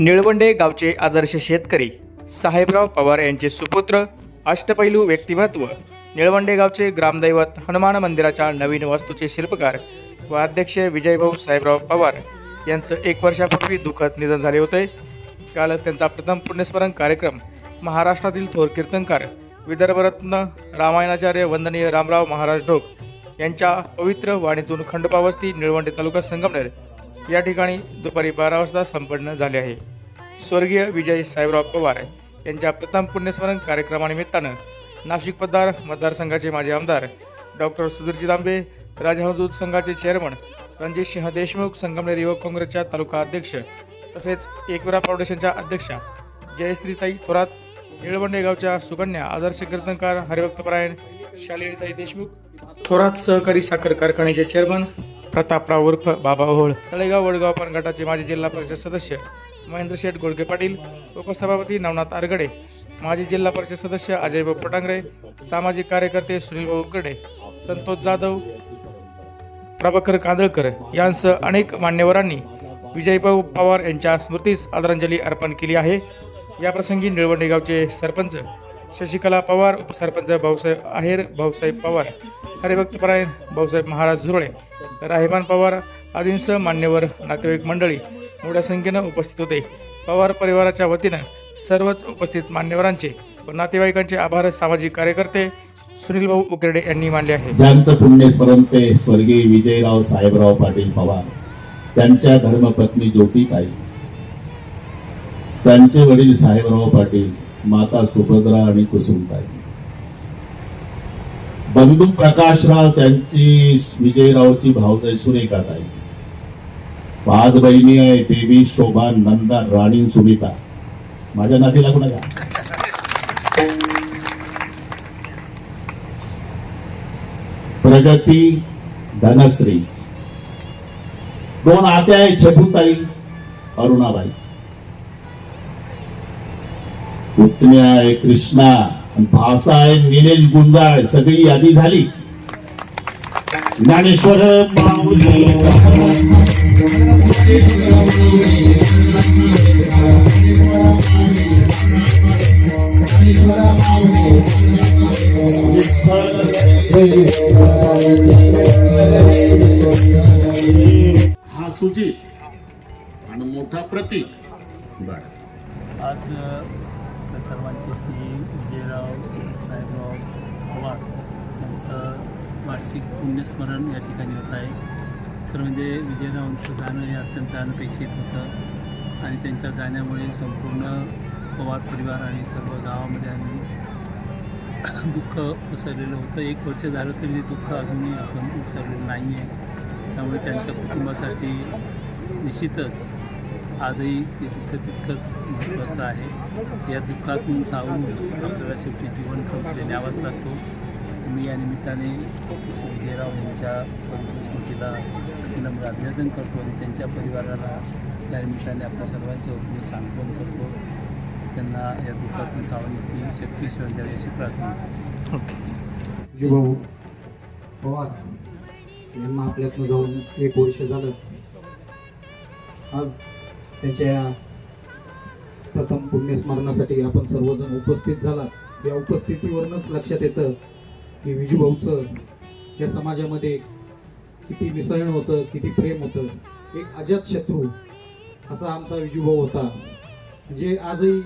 निळवंडे गावचे आदर्श शेतकरी साहेबराव पवार यांचे सुपुत्र अष्टपैलू व्यक्तिमत्व निळवंडे गावचे ग्रामदैवत हनुमान मंदिराच्या नवीन वास्तूचे शिल्पकार व अध्यक्ष विजयभाऊ साहेबराव पवार यांचं एक वर्षापूर्वी दुःखद निधन झाले होते. काल त्यांचा प्रथम पुण्यस्मरण कार्यक्रम महाराष्ट्रातील थोर कीर्तनकार विदर्भरत्न रामायणाचार्य वंदनीय रामराव महाराज ढोक यांच्या पवित्र वाणीतून खंडोपावस्ती निळवंडे तालुका संगमनेर या ठिकाणी दुपारी बारा वाजता संपन्न झाले आहे. स्वर्गीय विजय साहेबराव पवार यांच्या प्रथम पुण्यस्मरण कार्यक्रमानिमित्तानं नाशिक पदार मतदारसंघाचे माजी आमदार डॉक्टर सुधीरजी दांबे राजहदूत संघाचे चेअरमन रणजित सिंह देशमुख संगमनेर युवक काँग्रेसच्या तालुका अध्यक्ष तसेच एकविरा फाउंडेशनच्या अध्यक्षा जयश्रीताई थोरात निळवंडे गावच्या सुकन्या आदर्श कीर्तनकार हरिभक्तपरायण शालिनीताई देशमुख थोरात सहकारी साखर कारखान्याचे चेअरमन प्रतापराव उर्फ बाबा ओहोळ. तळेगाव वडगाव पण गटाचे माजी जिल्हा परिषद सदस्य महेंद्र शेठ गोडके पाटील उपसभापती नवनाथ आरगडे माजी जिल्हा परिषद सदस्य अजयभाऊ पटांगरे सामाजिक कार्यकर्ते सुनीलभाऊ उकडे संतोष जाधव प्रभाकर कांदळकर यांसह अनेक मान्यवरांनी विजयभाऊ पवार यांच्या स्मृतीस आदरांजली अर्पण केली आहे. याप्रसंगी निळवंडे गावचे सरपंच शशिकला पवार उपसरपंच भाऊसाहेब आहेर भाऊसाहेब पवार हरिभक्तपरायण भाऊसाहेब महाराज झुरळे राहेबान पवार आदींसह मान्यवर नातेवाईक मंडळी मोठ्या संख्येनं उपस्थित होते. पवार परिवाराच्या वतीनं सर्वच उपस्थित मान्यवरांचे व नातेवाईकांचे आभार सामाजिक कार्यकर्ते सुनीलभाऊ उकरडे यांनी मानले आहे ज्यांचं पुण्यस्मरण ते स्वर्गीय विजयराव साहेबराव पाटील पवार त्यांच्या धर्मपत्नी ज्योतिताई त्यांचे वडील साहेबराव पाटील माता सुभद्रा आणि कुसुमताई. बंधू प्रकाशराव त्यांची विजयरावची भावजाई सुरेखाताई पाच बहिणी आहे देवी शोभा नंदा राणी सुमिता माझ्या नातीला कोणा प्रगती धनश्री. दोन आत्या आहे छबुताई अरुणाबाई. पुतण्या आहे कृष्णा भासा आहे निलेश गुंजाळ सगळी यादी झाली. ज्ञानेश्वर माऊली हा सुजित आणि मोठा प्रतीक. बर. आज आपल्या सर्वांचे स्नेही विजयराव साहेबराव पवार यांचं वार्षिक पुण्यस्मरण या ठिकाणी होत आहे. तर म्हणजे विजयरावांचं जाणं हे अत्यंत अनपेक्षित होतं आणि त्यांच्या जाण्यामुळे संपूर्ण पवार परिवार आणि सर्व गावामध्ये आणि दुःख पसरलेलं होतं. एक वर्ष झालं तरी ते दुःख अजूनही आपण विसरलेलं नाही आहे त्यामुळे त्यांच्या कुटुंबासाठी निश्चितच आजही ते दुःख तितकंच महत्त्वाचं आहे. या दुःखातून सावरून आपल्याला शेवटी जीवन पुढे न्यावाच लागतो. मी या निमित्ताने श्री विजयराव यांच्या पवित्र स्मृतीला विनम्र अभिवादन करतो आणि त्यांच्या परिवाराला या निमित्ताने आपल्या सर्वांच्या वतीने सांत्वन करतो. त्यांना या दुःखातून सावरण्याची शक्ती ईश्वर द्यावी अशी प्रार्थना पवार यांना आपल्यातनं जाऊन एक वर्ष झालं. आज त्यांच्या प्रथम पुण्यस्मरणासाठी आपण सर्वजण उपस्थित झाला. या उपस्थितीवरूनच लक्षात येतं की विजूभाऊचं या समाजामध्ये किती मिसळण होतं किती प्रेम होतं. एक अजात शत्रू असा आमचा विजूभाऊ होता. जे आजही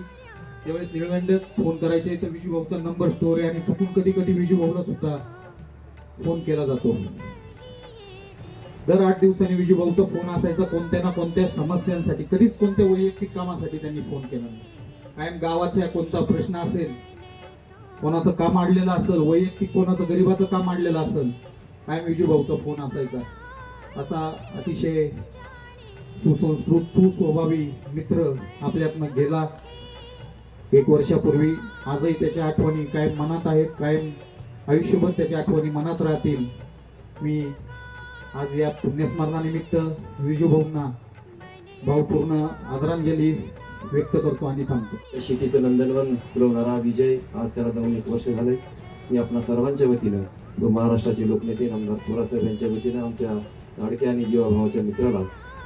ज्यावेळेस निळवंड्यात फोन करायचे तर विजूभाऊचा नंबर स्टोर आहे आणि चुकून कधी कधी विजूभाऊला सुद्धा फोन केला जातो. दर आठ दिवसांनी विजूभाऊचा फोन असायचा कोणत्या ना कोणत्या समस्यांसाठी कधीच कोणत्या वैयक्तिक कामासाठी त्यांनी फोन केला नाही. कायम गावाचा कोणता प्रश्न असेल कोणाचं काम आडलेलं असेल वैयक्तिक कोणाचं गरीबाचं काम आडलेलं असेल कायम विजूभाऊचा फोन असायचा. असा अतिशय सुसंस्कृत सुस्वभावी मित्र आपल्यातनं गेला. एक वर्षापूर्वी आजही त्याच्या आठवणी कायम मनात आहेत कायम आयुष्यभर त्याच्या आठवणी मनात राहतील. मी आज या पुण्यस्मरणानिमित्त विजूभाऊंना भावपूर्ण आदरांजली व्यक्त करतो आणि थांबतो. शेतीचं नंदनवन फुलवणारा विजय आज त्याला जाऊन एक वर्ष झाले मी आपणा सर्वांच्या वतीनं व महाराष्ट्राचे लोकनेते नामदार थोरासाहेब यांच्या वतीनं आमच्या लाडक्या आणि जीवाभावाच्या मित्राला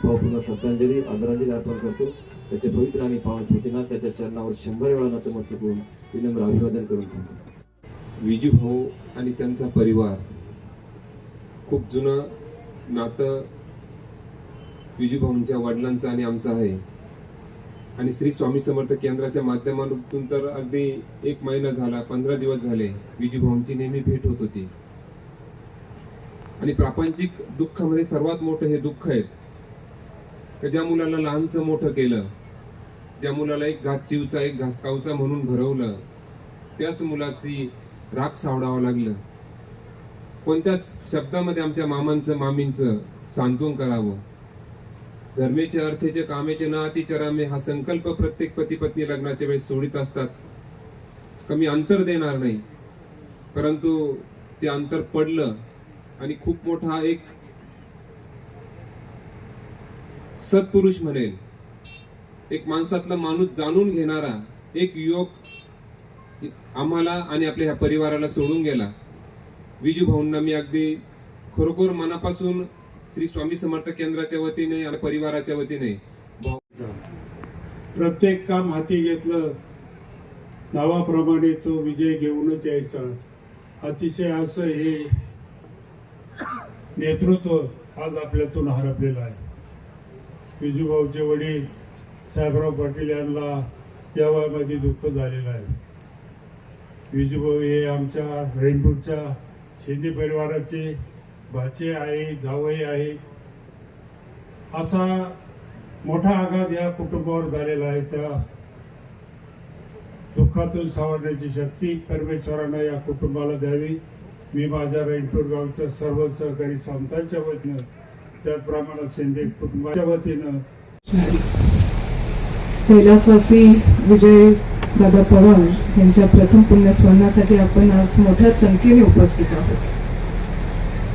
भावपूर्ण श्रद्धांजली आदरांजली अर्पण करतो. त्याच्या पवित्र आणि पावन स्मृतींना त्याच्या चरणावर शंभर वेळा नतमस्तक होऊन विनम्र अभिवादन करून थांबतो. विजू भाऊ आणि त्यांचा परिवार खूप जुनं नातं विजूभाऊंच्या वडिलांचं आणि आमचं आहे. आणि श्री स्वामी समर्थ केंद्राच्या माध्यमातून तर अगदी एक महिना झाला पंधरा दिवस झाले विजूभाऊंची नेहमी भेट होत होती. आणि प्रापंचिक दुःखामध्ये सर्वात मोठं हे दुःख आहे ज्या मुलाला लहानचं मोठं केलं ज्या मुलाला एक घातचिवचा एक घासकावचा म्हणून भरवलं त्याच मुलाची राख सावडावं लागलं. कोणत्या शब्दामध्ये आमच्या मामांचं मामींचं सांत्वन करावं? धर्मेचे अर्थेचे कामेचे ना अतिचरामे हा संकल्प प्रत्येक पती पत्नी लग्नाच्या वेळेस सोडित असतात. कमी अंतर देणार नाही. परंतु ते अंतर पडलं आणि खूप मोठा एक सत्पुरुष म्हणेल. एक माणसातला माणूस जाणून घेणारा एक युवक आम्हाला आणि आपल्या ह्या परिवाराला सोडून गेला. विजूभाऊंना मी अगदी खरोखर मनापासून श्री स्वामी समर्थ केंद्राच्या वतीने आणि परिवाराच्या वतीने प्रत्येक काम हाती घेतलं नावाप्रमाणे तो विजय घेऊनच यायचा. अतिशय असं हे नेतृत्व आज आपल्यातून हरपलेलं आहे. विजूभाऊचे वडील साहेबराव पाटील यांना या वयामध्ये दुःख झालेलं आहे. विजूभाऊ हे आमच्या रेनपूरच्या शिंदे परिवाराचे भाचे आहे जावई आहे. असा मोठा आघात या कुटुंबावर झालेला आहे. त्या दुःखातून सावरण्याची शक्ती परमेश्वरानं या कुटुंबाला द्यावी. मी माझ्या रेणपूर गावच्या सर्व सहकारी संतांच्या वतीनं त्याचप्रमाणे शिंदे कुटुंबाच्या वतीनं. कैलासवासी विजय दादा पवार यांच्या प्रथम पुण्यस्मरणासाठी आपण आज मोठ्या संख्येने उपस्थित आहोत.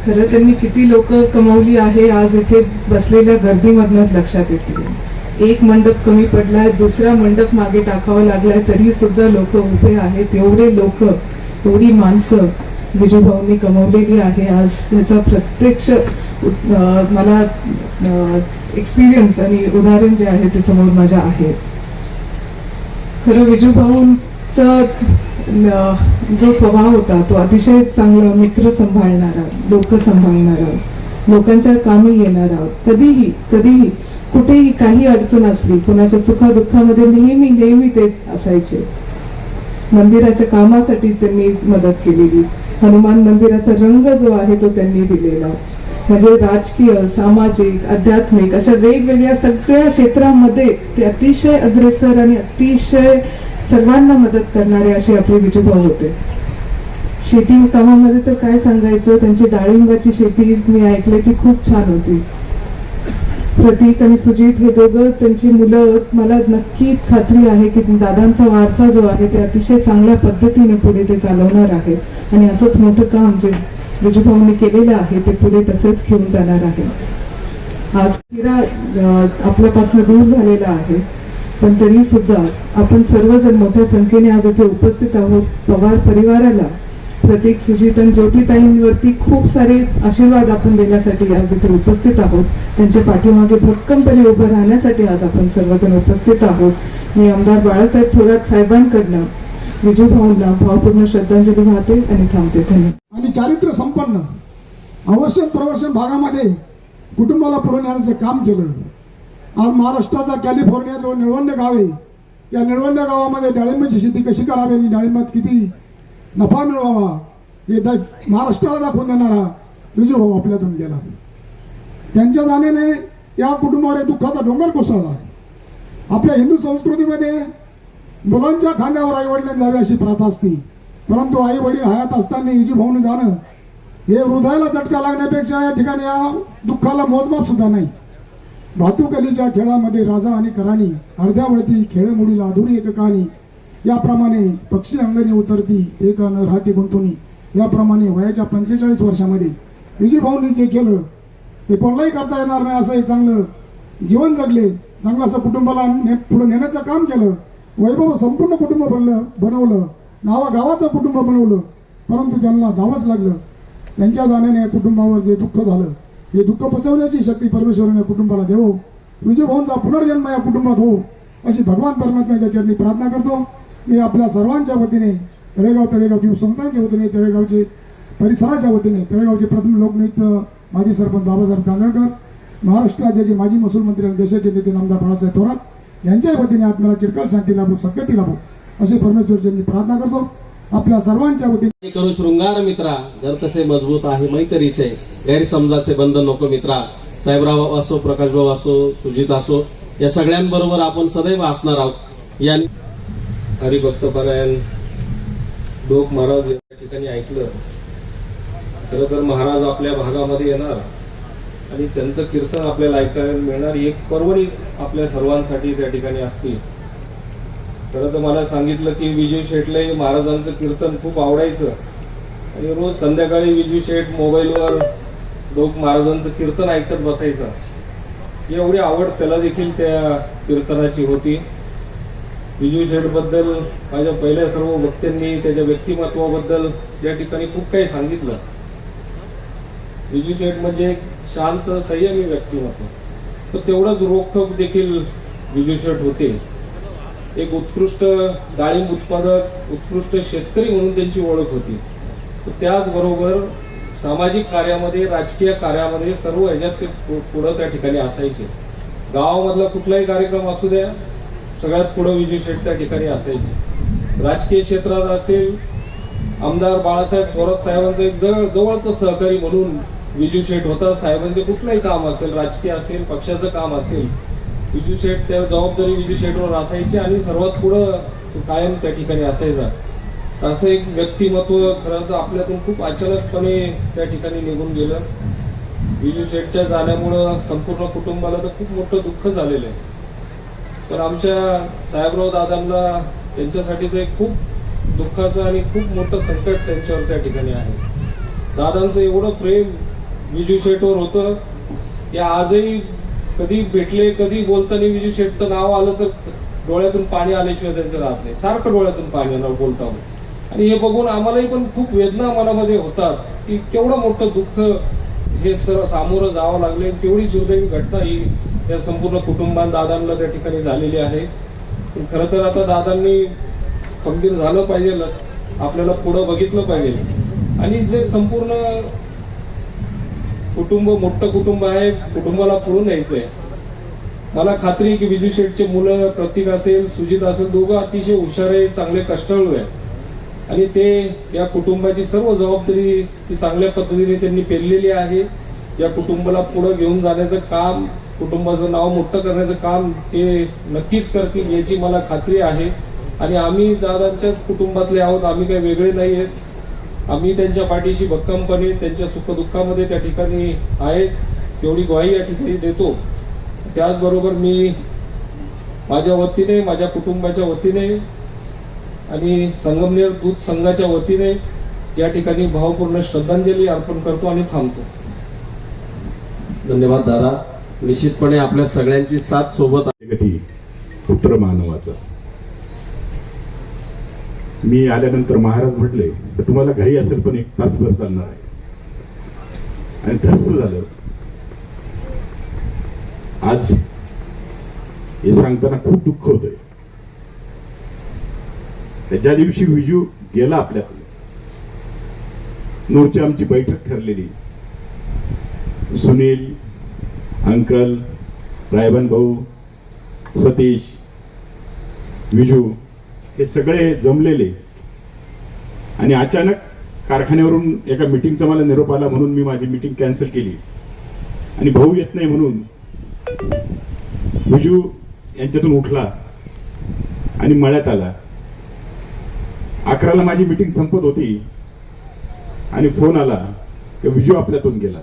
खरं त्यांनी किती लोक कमावली आहे आज इथे बसलेल्या गर्दीमधनच लक्षात येते. एक मंडप कमी पडलाय दुसरा मंडप मागे टाकावा लागलाय तरी सुद्धा लोक उभे आहेत. एवढे लोक एवढी माणसं विजूभाऊंनी कमवलेली आहे. आज त्याचा प्रत्यक्ष मला एक्सपिरियन्स आणि उदाहरण जे आहे ते समोर माझ्या आहे. खरं विजूभाऊंचा जो स्वभाव होता तो अतिशय चांगला मित्र सांभाळणारा लोक सांभाळणारा लोकांच्या कामी येणारा कधीही कधीही कुठेही काही अडचण असली कुणाच्या सुखादुःखामध्ये नेहमी नेहमी ते असायचे. मंदिराच्या कामासाठी त्यांनी मदत केलेली. हनुमान मंदिराचा रंग जो आहे तो त्यांनी दिलेला. म्हणजे राजकीय सामाजिक आध्यात्मिक अशा वेगवेगळ्या सगळ्या क्षेत्रामध्ये ते अतिशय अग्रेसर आणि अतिशय सर्वांना मदत करणारे असे आपले विजूभाऊ होते. शेती कामामध्ये तर काय सांगायचं त्यांची डाळिंबाची शेती मी ऐकले ती खूप छान होती. प्रतीक आणि सुजित हे दोघं त्यांची मुलं मला नक्की खात्री आहे की दादांचा वारसा जो आहे ते अतिशय चांगल्या पद्धतीने पुढे ते चालवणार आहेत आणि असंच मोठं काम जे म्हणजे विजूभाऊंनी केलेलं आहे ते पुढे तसेच घेऊन जाणार आहे. आज तिरा आपल्यापासून दूर झालेला आहे पण तरी सुद्धा आपण सर्वजण मोठ्या संख्येने आज इथे उपस्थित आहोत. पवार परिवाराला प्रतीक सुजितन ज्योतिताईंवरती खूप सारे आशीर्वाद आपण देण्यासाठी आज इथे उपस्थित आहोत. त्यांच्या पाठीमागे भक्कमपणे उभं राहण्यासाठी आज आपण सर्वजण उपस्थित आहोत. मी आमदार बाळासाहेब थोरात साहेबांकडनं विजू भाऊंना भावपूर्ण श्रद्धांजली वाहते आणि थांबते. धन्यवाद. आणि चारित्र्य संपन्न. अवर्षण प्रवर्षण भागामध्ये कुटुंबाला पुढे नेण्याचं काम केलं. आज महाराष्ट्राचा कॅलिफोर्निया जो निळवंड गाव आहे. या निळवंड गावामध्ये डाळिंबाची शेती कशी करावी आणि डाळिंबात किती नफा मिळवावा हे दा महाराष्ट्राला दाखवून देणारा विजय भाऊ आपल्यातून गेला त्यांच्या जाण्याने या कुटुंबावर दुःखाचा डोंगर कोसळला. आपल्या हिंदू संस्कृतीमध्ये मुलांच्या खांद्यावर आई वडिलांनी जावे अशी प्रथा असते. परंतु आई वडील हयात असताना हिजी भाऊन जाणं हे हृदयाला चटका लागण्यापेक्षा या ठिकाणी या दुःखाला मोजमाप सुद्धा नाही. भातुकलीच्या खेळामध्ये राजा आणि कराणी अर्ध्यावरती खेळमुडीला अधुरी एक कहाणी याप्रमाणे पक्षी अंगणी उतरती एक न राहते गुंतवणी याप्रमाणे वयाच्या पंचेचाळीस वर्षामध्ये विजय भाऊंनी जे केलं ते कोणालाही करता येणार नाही असं एक चांगलं जीवन जगले चांगलं असं कुटुंबाला ने पुढे नेण्याचं काम केलं वैभव संपूर्ण कुटुंब बनलं बनवलं. नावागावाचं कुटुंब बनवलं. परंतु ज्यांना जावंच लागलं त्यांच्या जाण्याने या कुटुंबावर जे दुःख झालं हे दुःख पचवण्याची शक्ती परमेश्वराने या कुटुंबाला देवो. विजयभवनचा पुनर्जन्म या कुटुंबात हो अशी भगवान परमात्म्याच्या चरणी प्रार्थना करतो. मी आपल्या सर्वांच्या वतीने तळेगाव तळेगाव जीव संतांच्या वतीने तळेगावचे परिसराच्या वतीने तळेगावचे प्रथम लोकनियुक्त माजी सरपंच बाबासाहेब कांदळकर महाराष्ट्र राज्याचे माजी महसूल मंत्री आणि देशाचे नेते नामदार बाळासाहेब थोरात यांच्या वतीने आत्म्याला चिरकाल शांती लाभो सद्गती लाभो असे परमेश्वरची मी प्रार्थना करतो आपल्या सर्वांच्या वतीने. करू शृंगार मित्रा घर तसे मजबूत आहे मैत्रीचे गैरसमजाचे बंधन नको मित्रा. साहेबराव असो प्रकाशभाऊ असो सुजित असो या सगळ्यांबरोबर आपण सदैव असणार आहोत. या हरिभक्तपरायण डोक महाराज या ठिकाणी ऐकलं. खरं तर महाराज आपल्या भागामध्ये येणार. आणि त्यांचं कीर्तन आपल्याला ऐकायला मिळणार. ही एक पर्वणीच आपल्या सर्वांसाठी त्या ठिकाणी असते खरं तर मला सांगितलं की विजय शेटले महाराजांचं कीर्तन खूप आवडायचं. आणि रोज संध्याकाळी विजू शेठ मोबाईलवर लोक महाराजांचं कीर्तन ऐकत बसायचं. एवढी आवड त्याला देखील त्या कीर्तनाची होती. विजू शेठबद्दल माझ्या पहिल्या सर्व वक्त्यांनी त्याच्या व्यक्तिमत्वाबद्दल या ठिकाणी खूप काही सांगितलं. विजू शेठ म्हणजे शांत संयमी व्यक्तिमत्व तर तेवढंच रोखोक देखील विजू शेठ होते. एक उत्कृष्ट डाळिंब उत्पादक उत्कृष्ट शेतकरी म्हणून त्यांची ओळख होती. तर त्याचबरोबर सामाजिक कार्यामध्ये राजकीय कार्यामध्ये सर्व ह्याच्यात ते पुढं त्या ठिकाणी असायचे. गावामधला कुठलाही कार्यक्रम असू द्या सगळ्यात पुढं विजू शेठ त्या ठिकाणी असायचे. राजकीय क्षेत्रात असेल आमदार बाळासाहेब थोरात साहेबांचं एक जवळ जवळचं सहकारी म्हणून विजू शेठ होता साहेबांचे कुठलंही काम असेल राजकीय असेल पक्षाचं काम असेल विजू शेठ त्या जबाबदारी विजू शेठवर असायची आणि सर्वात पुढं कायम त्या ठिकाणी असायचा. असं एक व्यक्तिमत्व खरं तर आपल्यातून खूप अचानकपणे त्या ठिकाणी निघून गेलं. विजू शेठच्या जाण्यामुळं संपूर्ण कुटुंबाला तर खूप मोठं दुःख झालेलं आहे. तर आमच्या साहेबराव दादांना त्यांच्यासाठी ते खूप दुःखाचं आणि खूप मोठं संकट त्यांच्यावर त्या ठिकाणी आहे. दादांचं एवढं प्रेम विजू शेठवर होतं. ते आजही कधी भेटले कधी बोलताना विजू शेठचं नाव आलं तर डोळ्यातून पाणी आल्याशिवाय त्यांचं राहत नाही. सारखं डोळ्यातून पाणी येणार बोलताना आणि हे बघून आम्हालाही पण खूप वेदना मनामध्ये होतात की केवढं मोठं दुःख हे सर सामोरं जावं लागले. तेवढी दुर्दैवी घटना ही त्या संपूर्ण कुटुंबान दादांना त्या ठिकाणी झालेली आहे. पण खरं तर आता दादांनी खंबीर झालं पाहिजे. आपल्याला पुढं बघितलं पाहिजे. आणि जे संपूर्ण कुटुंब मोठं कुटुंब आहे. कुटुंबाला पुढून न्यायचंय. मला खात्री की विजू शेठचे मुलं प्रतीक असेल सुजित असेल दोघं अतिशय हुशार आहे चांगले कष्टाळू आहे. आणि ते या कुटुंबाची सर्व जबाबदारी ती चांगल्या पद्धतीने त्यांनी पेरलेली आहे. या कुटुंबाला पुढे घेऊन जाण्याचं काम कुटुंबाचं नाव मोठं करण्याचं काम ते नक्कीच करतील याची मला खात्री आहे. आणि आम्ही दादांच्याच कुटुंबातले आहोत आम्ही काही वेगळे नाही आहेत. आम्ही त्यांच्या पाठीशी भक्कमपणे त्यांच्या सुखदुःखामध्ये त्या ठिकाणी आहेत तेवढी ग्वाही या ठिकाणी देतो. त्याचबरोबर मी माझ्या वतीने माझ्या कुटुंबाच्या वतीने आणि संगमनेर दूध संघाच्या वतीने या ठिकाणी भावपूर्ण श्रद्धांजली अर्पण करतो आणि थांबतो. धन्यवाद दादा. निश्चितपणे आपल्या सगळ्यांची साथ सोबत गती पुत्र मानवाचा मी आल्यानंतर महाराज म्हटले तर तुम्हाला घाई असेल पण एक तासभर चालणार आहे. आणि धस्स झालं. आज हे सांगताना खूप दुःख होतंय. ज्या दिवशी विजू गेला आपल्याकडे नूरची आमची बैठक ठरलेली. सुनील अंकल रायबन भाऊ सतीश विजू हे सगळे जमलेले. आणि अचानक कारखान्यावरून एका मिटिंगचा मला निरोप आला म्हणून मी माझी मिटिंग कॅन्सल केली. आणि भाऊ येत नाही म्हणून विजू यांच्यातून उठला आणि मळ्यात आला. अकराला माझी मिटिंग संपत होती आणि फोन आला की विजू आपल्यातून गेला.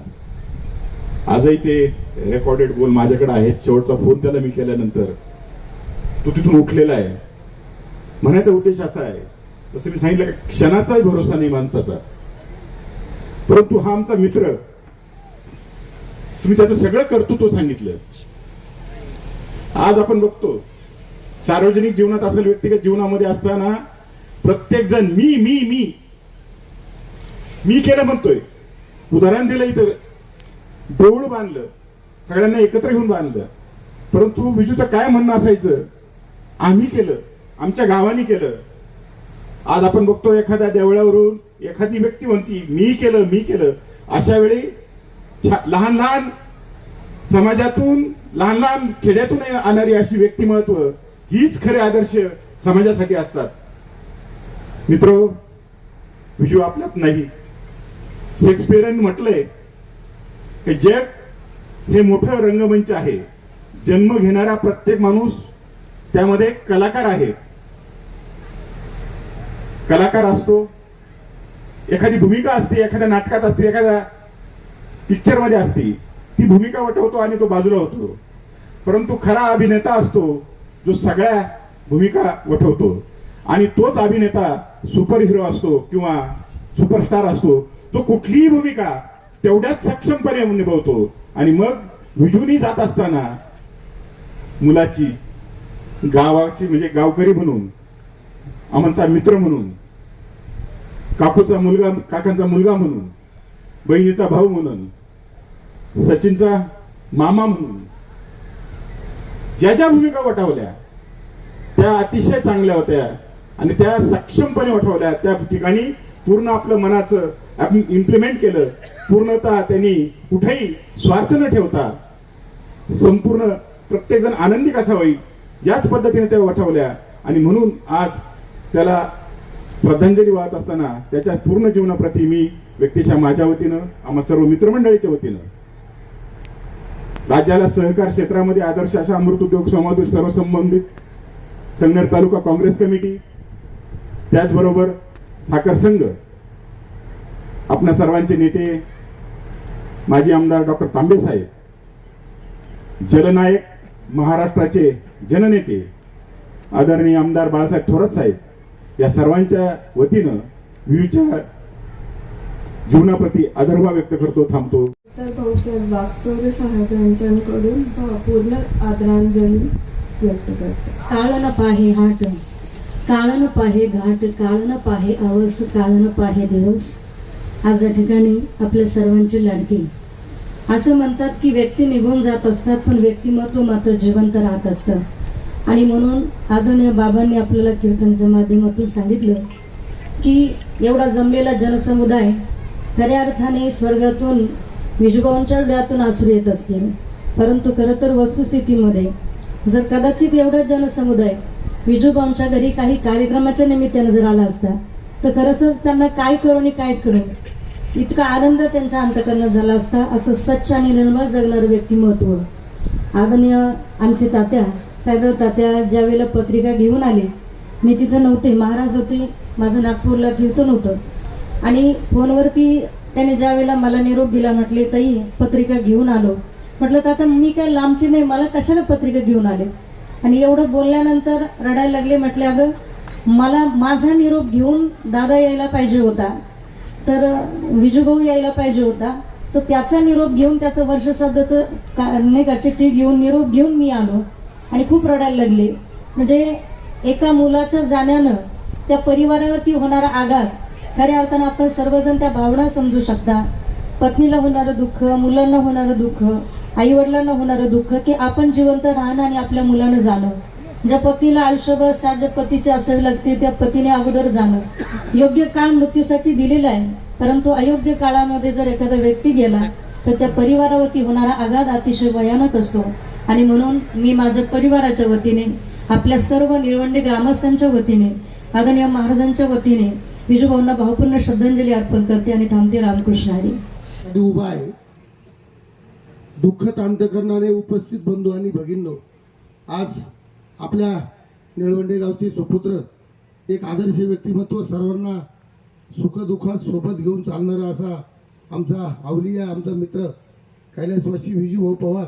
आजही ते रेकॉर्डेड बोल माझ्याकडे आहेत. शेवटचा फोन त्याला मी केल्यानंतर. तो तिथून उठलेला आहे. म्हणायचा उद्देश असा आहे जसं मी सांगितलं क्षणाचाही भरोसा नाही माणसाचा. परंतु हा आमचा मित्र तुम्ही त्याचं सगळं कर्तृत्व सांगितलं. आज आपण बघतो सार्वजनिक जीवनात असेल व्यक्तिगत जीवनामध्ये असताना प्रत्येक जण मी मी मी मी केलं म्हणतोय. उदाहरण दिलं इतर देऊळ बांधलं सगळ्यांना एकत्र घेऊन बांधलं. परंतु विजूचं काय म्हणणं असायचं? आम्ही केलं. आमच्या गावाने केलं. आज आपण बघतो एखाद्या देवळावरून एखादी व्यक्ती म्हणती मी केलं मी केलं. अशा वेळी छा- लहान लहान समाजातून लहान लहान खेड्यातून आणणारी अशी व्यक्तिमत्व हीच खरे आदर्श समाजासाठी असतात. मित्र विजू आपल्यात नाही. शेक्सपियरन म्हटलंय की जग हे मोठं रंगमंच आहे. जन्म घेणारा प्रत्येक माणूस त्यामध्ये एक कलाकार आहे. कलाकार असतो एखादी भूमिका असते एखाद्या नाटकात असते एखाद्या पिक्चरमध्ये असते ती भूमिका वटवतो आणि तो बाजूला होतो. परंतु खरा अभिनेता असतो जो सगळ्या भूमिका वठवतो आणि तोच अभिनेता सुपर हिरो असतो किंवा सुपरस्टार असतो तो कुठलीही भूमिका तेवढ्याच सक्षमपणे निभवतो. आणि मग विजूनी जात असताना मुलाची गावाची म्हणजे गावकरी म्हणून आमचा मित्र म्हणून काकूचा मुलगा काकांचा मुलगा म्हणून बहिणीचा भाऊ म्हणून सचिनचा मामा म्हणून ज्या ज्या भूमिका वटावल्या त्या अतिशय चांगल्या होत्या आणि त्या सक्षमपणे वठवल्या. त्या ठिकाणी पूर्ण आपलं मनाचं इम्प्लिमेंट केलं. पूर्णतः त्यांनी कुठेही स्वार्थ न ठेवता संपूर्ण प्रत्येकजण आनंदी कसा होईल याच पद्धतीने त्या वठवल्या. आणि म्हणून आज त्याला श्रद्धांजली वाहत असताना त्याच्या पूर्ण जीवनाप्रती मी व्यक्तीच्या माझ्या वतीनं आम्हा सर्व मित्रमंडळीच्या वतीनं राज्याला सहकार क्षेत्रामध्ये आदर्श अशा अमृत उद्योग समूहातील सर्व संबंधित संगर तालुका काँग्रेस कमिटी त्याचबरोबर साखर संघ आपल्या सर्वांचे नेते माजी आमदार डॉक्टर तांबे साहेब जलनायक महाराष्ट्राचे जननेते आदरणीय आमदार बाळासाहेब थोरात साहेब या सर्वांच्या वतीनं विविच्या जीवनाप्रती आदरभाव व्यक्त करतो थांबतो. तर भाऊसाहेब वागचौरे साहेब यांच्याकडून पूर्ण आदरांजली व्यक्त करते काळन पाहे हाट काळन पाहे घाट काळन पाहे आवस काळन पाहे दिवस. आज या ठिकाणी आपल्या सर्वांची लाडकी. असं म्हणतात की व्यक्ती निघून जात असतात पण व्यक्तिमत्व मात्र जिवंत राहत असतं. आणि म्हणून आदरणीय बाबांनी आपल्याला कीर्तनाच्या माध्यमातून सांगितलं की एवढा जमलेला जनसमुदाय खऱ्या अर्थाने स्वर्गातून विजूभाऊंच्या डोळ्यातून आसरू येत असतील परंतु खरं तर वस्तुस्थितीमध्ये जर कदाचित एवढा जनसमुदाय विजूबाऊंच्या घरी काही कार्यक्रमाच्या निमित्तानं जर आला असता तर खरंच त्यांना काय करू आणि काय करू? इतका आनंद त्यांच्या अंतकरणात झाला असता असं स्वच्छ आणि निर्मळ जगणारं व्यक्तिमत्व आदरणीय आमचे तात्या साहेबराव तात्या ज्या वेळेला पत्रिका घेऊन आले मी तिथं नव्हते. महाराज होते माझं नागपूरला कीर्तन होतं. आणि फोनवरती त्याने ज्या वेळेला मला निरोप दिला म्हटले ताई पत्रिका घेऊन आलो. म्हटलं तात्या मी काय लांबची नाही मला कशाला पत्रिका घेऊन आले? आणि एवढं बोलल्यानंतर रडायला लागले म्हटले अगं मला माझा निरोप घेऊन दादा यायला पाहिजे होता. तर विजूभाऊ यायला पाहिजे होता. तर त्याचा निरोप घेऊन त्याचं वर्षश्राद्धाचं का नाही का चिठ्ठी घेऊन निरोप घेऊन मी आलो. आणि खूप रडायला लागले. म्हणजे एका मुलाच्या जाण्यानं त्या परिवारावरती होणारा आघात खऱ्या अर्थानं आपण सर्वजण त्या भावना समजू शकता. पत्नीला होणारं दुःख मुलांना होणारं दुःख आई वडिलांना होणारं दुःख की आपण जिवंत राहणं आणि आपल्या मुलानं जाणं. ज्या पत्नीला आयुष्यभर सात ज्या पतीचे असावे लागते त्या पतीने अगोदर जाणं. योग्य काळ मृत्यूसाठी दिलेलं आहे परंतु अयोग्य काळामध्ये जर एखादा व्यक्ती गेला तर त्या परिवारावरती होणारा आघात अतिशय भयानक असतो. आणि म्हणून मी माझ्या परिवाराच्या वतीने आपल्या सर्व निळवंडे ग्रामस्थांच्या वतीने आदरणीय महाराजांच्या वतीने विजूभाऊंना भावपूर्ण श्रद्धांजली अर्पण करते आणि थांबते रामकृष्ण हरी. उभा आहे. दुःख तांत करणारे उपस्थित बंधू आणि भगिनो आज आपल्या निळवंडे गावचे सुपुत्र एक आदर्श व्यक्तिमत्व सर्वांना सुखदुःखात सोबत घेऊन चालणारा असा आमचा आवलिया आमचा मित्र कैलासवासी विजूभाऊ पवार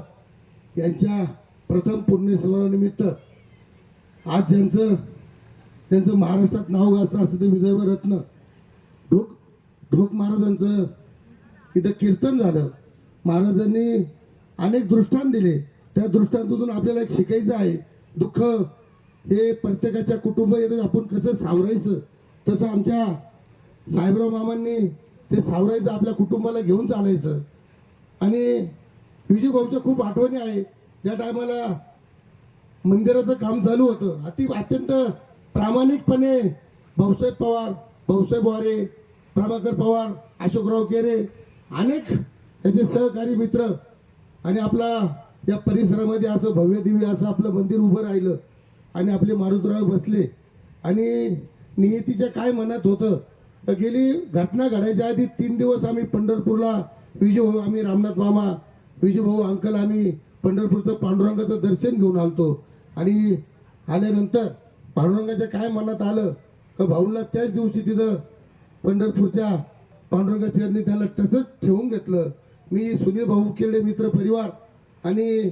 यांच्या प्रथम पुण्यस्मरणानिमित्त आज ज्यांचं त्यांचं महाराष्ट्रात नाव गाजतं असं ते विदर्भरत्न ढोक ढोक महाराजांचं इथं कीर्तन झालं. महाराजांनी अनेक दृष्टांत दिले. त्या दृष्टांतातून आपल्याला एक शिकायचं आहे. दुःख हे प्रत्येकाच्या कुटुंब येतं आपण कसं सावरायचं तसं आमच्या साहेबराव मामांनी ते सावरायचं आपल्या कुटुंबाला घेऊन चालायचं. आणि विजयभाऊच्या खूप आठवणी आहे. ज्या टायमाला मंदिराचं काम चालू होतं. अति अत्यंत प्रामाणिकपणे भाऊसाहेब पवार भाऊसाहेब वारे प्रभाकर पवार अशोकराव केरे अनेक त्याचे सहकारी मित्र आणि आपला या परिसरामध्ये असं भव्य दिव्य असं आपलं मंदिर उभं राहिलं आणि आपले मारुतराव बसले. आणि नियतीच्या काय मनात होतं गेली घटना घडायच्या आधी तीन दिवस आम्ही पंढरपूरला विजयभाऊ आम्ही रामनाथ मामा विजयभाऊ अंकल आम्ही पंढरपूरचं पांडुरंगाचं दर्शन घेऊन आलतो. आणि आल्यानंतर पांडुरंगाच्या काय मनात आलं का भाऊला त्याच दिवशी तिथं पंढरपूरच्या पांडुरंगा चरणी त्याला तसंच ठेवून घेतलं. मी सुनील भाऊ किरडे मित्र परिवार आणि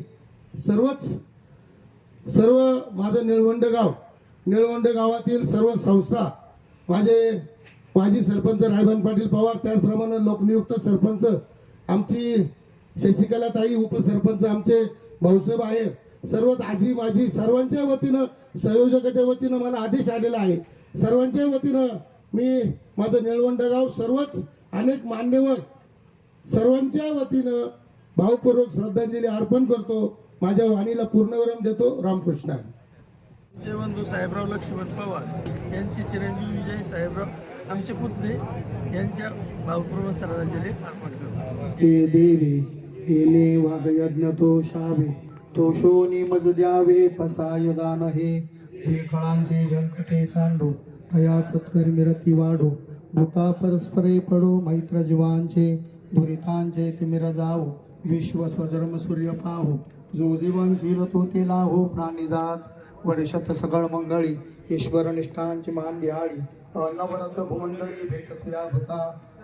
सर्वच सर्व माझं निळवंड गाव निळवंड गावातील सर्व संस्था माझे माजी सरपंच रायबन पाटील पवार त्याचप्रमाणे लोकनियुक्त सरपंच आमची शशिकला ताई उपसरपंच आमचे भाऊसाहेब आहेत सर्व आजी माझी सर्वांच्या वतीनं संयोजकाच्या वतीनं मला आदेश आलेला आहे. सर्वांच्या वतीनं मी माझं निळवंड गाव सर्वच अनेक मान्यवर सर्वांच्या वतीनं भावपूर्वक श्रद्धांजली अर्पण करतो. माझ्या वाणीला पूर्णविराम देतो. रामकृष्ण. जयवंतू साहेबराव लक्ष्मण पवार यांचे चिरंजीव विजय साहेबराव. आमचे पुतणे यांच्या भावपूर्वक श्रद्धांजली अर्पण करतो. हे देवी हेले वाघयज्ञ तो शावे तो शोनी मज द्यावे पसाय दान हे. जे खळांचे व्यंकटे सांडो तया सत्कर्मी रती वाढो. भूता परस्परे पडो मैत्र जीवांचे दुरितांचे तिमिर जाओ विश्व स्वधर्म सूर्य पाहो जो जीवनशील तो ते लाहो प्राणी जात. वर्षत सगळ मंगळी ईश्वर निष्ठांची मान दिहाळी नवरात्र भूमंडळी भेटत या भता.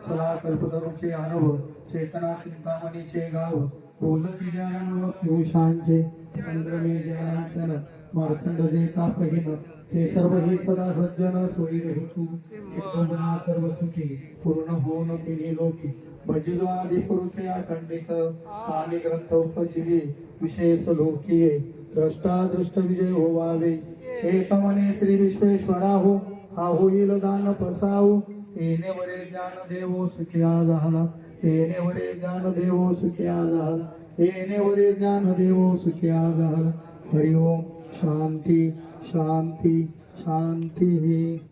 चला कल्पतरूचे आरव चेतना चिंतामणीचे गाव. बोलती ज्ञान पियुषांचे. चंद्रमे जयाचन मार्तंड जे तापहीन. ते सर्व ही सदा सज्जन सोयी हेतू. सर्व सुखी पूर्ण होऊन तिन्ही लोकी. भजिजो पुरुषे अखंडित. आणि ग्रंथ उपजीवी विशेष लोकीये. द्रष्टा दृष्ट विजय होवावे. हे म्हणे श्री विश्वेश्वरा हो होईल दान पसावो येणे वरे ज्ञान देवो सुखिया झाला येणे वरे ज्ञान देवो सुखिया झाला येणे वरे ज्ञान देवो सुखिया झाला हरिओम शांती शांती शांती